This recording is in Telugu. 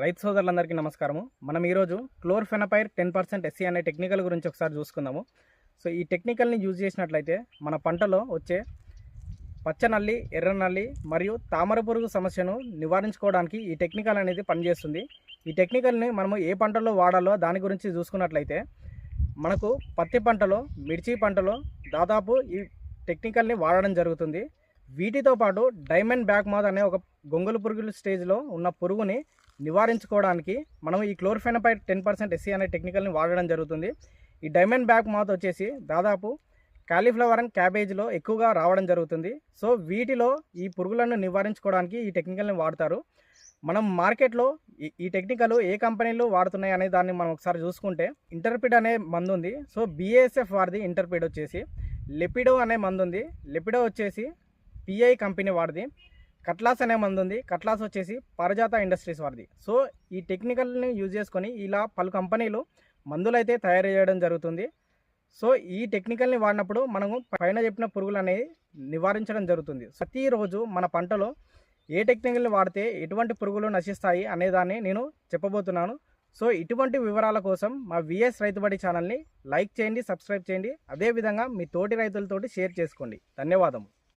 రైతు సోదరులందరికీ నమస్కారము. మనం ఈరోజు క్లోర్ఫెనపైర్ టెన్ పర్సెంట్ ఎస్సీ అనే టెక్నికల్ గురించి ఒకసారి చూసుకుందాము. సో ఈ టెక్నికల్ని యూజ్ చేసినట్లయితే మన పంటలో వచ్చే పచ్చ నల్లి ఎర్ర నల్లి మరియు తామర పురుగు సమస్యను నివారించుకోవడానికి ఈ టెక్నికల్ అనేది పనిచేస్తుంది. ఈ టెక్నికల్ని మనము ఏ పంటలో వాడాలో దాని గురించి చూసుకున్నట్లయితే మనకు పత్తి పంటలో మిర్చి పంటలో దాదాపు ఈ టెక్నికల్ని వాడడం జరుగుతుంది. వీటితో పాటు డైమండ్ బ్యాక్ మాత్ అనే ఒక గొంగళి పురుగుల స్టేజ్లో ఉన్న పురుగుని నివారించుకోవడానికి మనం ఈ క్లోర్ఫెనపైడ్ టెన్ పర్సెంట్ ఎస్సీ అనే టెక్నికల్ని వాడడం జరుగుతుంది. ఈ డైమండ్ బ్యాక్ మాత్ వచ్చేసి దాదాపు కాలీఫ్లవర్ అండ్ క్యాబేజ్లో ఎక్కువగా రావడం జరుగుతుంది. సో వీటిలో ఈ పురుగులను నివారించుకోవడానికి ఈ టెక్నికల్ని వాడతారు. మనం మార్కెట్లో ఈ- టెక్నికల్ ఏ కంపెనీలు వాడుతున్నాయి అనే దాన్ని మనం ఒకసారి చూసుకుంటే ఇంటర్పిడ్ అనే మందు ఉంది. సో బిఏఎస్ఎఫ్ వారిది ఇంటర్పిడ్ వచ్చేసి. లెపిడో అనే మందు ఉంది. లెపిడో వచ్చేసి పిఐ కంపెనీ వాడిది. కట్లాస్ అనే మంది ఉంది. కట్లాస్ వచ్చేసి పారిజాత ఇండస్ట్రీస్ వాడిది. సో ఈ టెక్నికల్ని యూజ్ చేసుకొని ఇలా పలు కంపెనీలు మందులు అయితే తయారు చేయడం జరుగుతుంది. సో ఈ టెక్నికల్ని వాడినప్పుడు మనము పైన చెప్పిన పురుగులు అనేవి నివారించడం జరుగుతుంది. ప్రతిరోజు మన పంటలో ఏ టెక్నికల్ని వాడితే ఎటువంటి పురుగులు నశిస్తాయి అనేదాన్ని నేను చెప్పబోతున్నాను. సో ఇటువంటి వివరాల కోసం మా విఎస్ రైతుబడి ఛానల్ని లైక్ చేయండి సబ్స్క్రైబ్ చేయండి. అదేవిధంగా మీ తోటి రైతులతోటి షేర్ చేసుకోండి. ధన్యవాదము